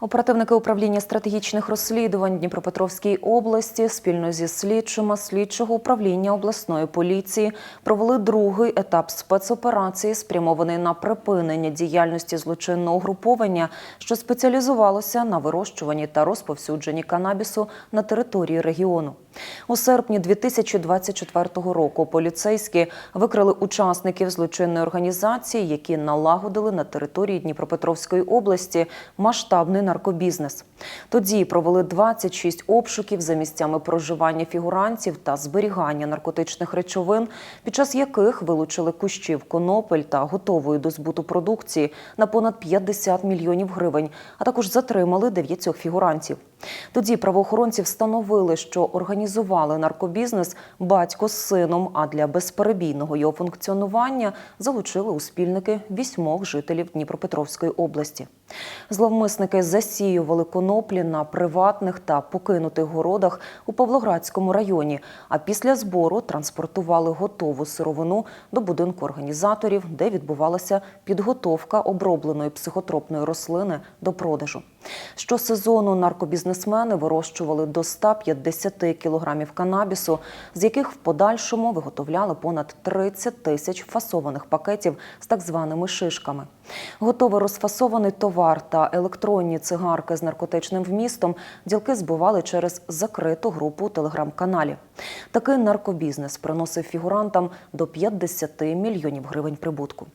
Оперативники управління стратегічних розслідувань Дніпропетровській області спільно зі слідчими слідчого управління обласної поліції провели другий етап спецоперації, спрямований на припинення діяльності злочинного угруповання, що спеціалізувалося на вирощуванні та розповсюдженні канабісу на території регіону. У серпні 2024 року поліцейські викрили учасників злочинної організації, які налагодили на території Дніпропетровської області масштабний наркобізнес. Тоді провели 26 обшуків за місцями проживання фігурантів та зберігання наркотичних речовин, під час яких вилучили кущів конопель та готової до збуту продукції на понад 50 мільйонів гривень, а також затримали дев'ятьох фігурантів. Тоді правоохоронці встановили, що організували наркобізнес батько з сином, а для безперебійного його функціонування залучили у спільники вісьмох жителів Дніпропетровської області. Зловмисники засіювали коноплі на приватних та покинутих городах у Павлоградському районі, а після збору транспортували готову сировину до будинку організаторів, де відбувалася підготовка обробленої психотропної рослини до продажу. Щосезону наркобізнесмени вирощували до 150 кілограмів канабісу, з яких в подальшому виготовляли понад 30 тисяч фасованих пакетів з так званими шишками. Готовий розфасований товар та електронні цигарки з наркотичним вмістом ділки збували через закриту групу у телеграм-каналі. Такий наркобізнес приносив фігурантам до 50 мільйонів гривень прибутку.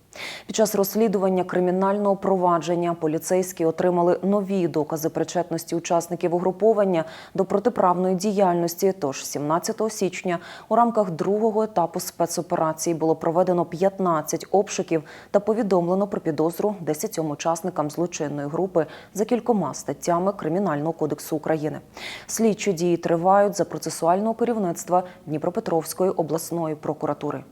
Під час розслідування кримінального провадження поліцейські отримали нові докази причетності учасників угруповання до протиправної діяльності. Тож 17 січня у рамках другого етапу спецоперації було проведено 15 обшуків та повідомлено про підозру 10 учасникам злочинної групи за кількома статтями Кримінального кодексу України. Слідчі дії тривають за процесуального керівництва Дніпропетровської обласної прокуратури.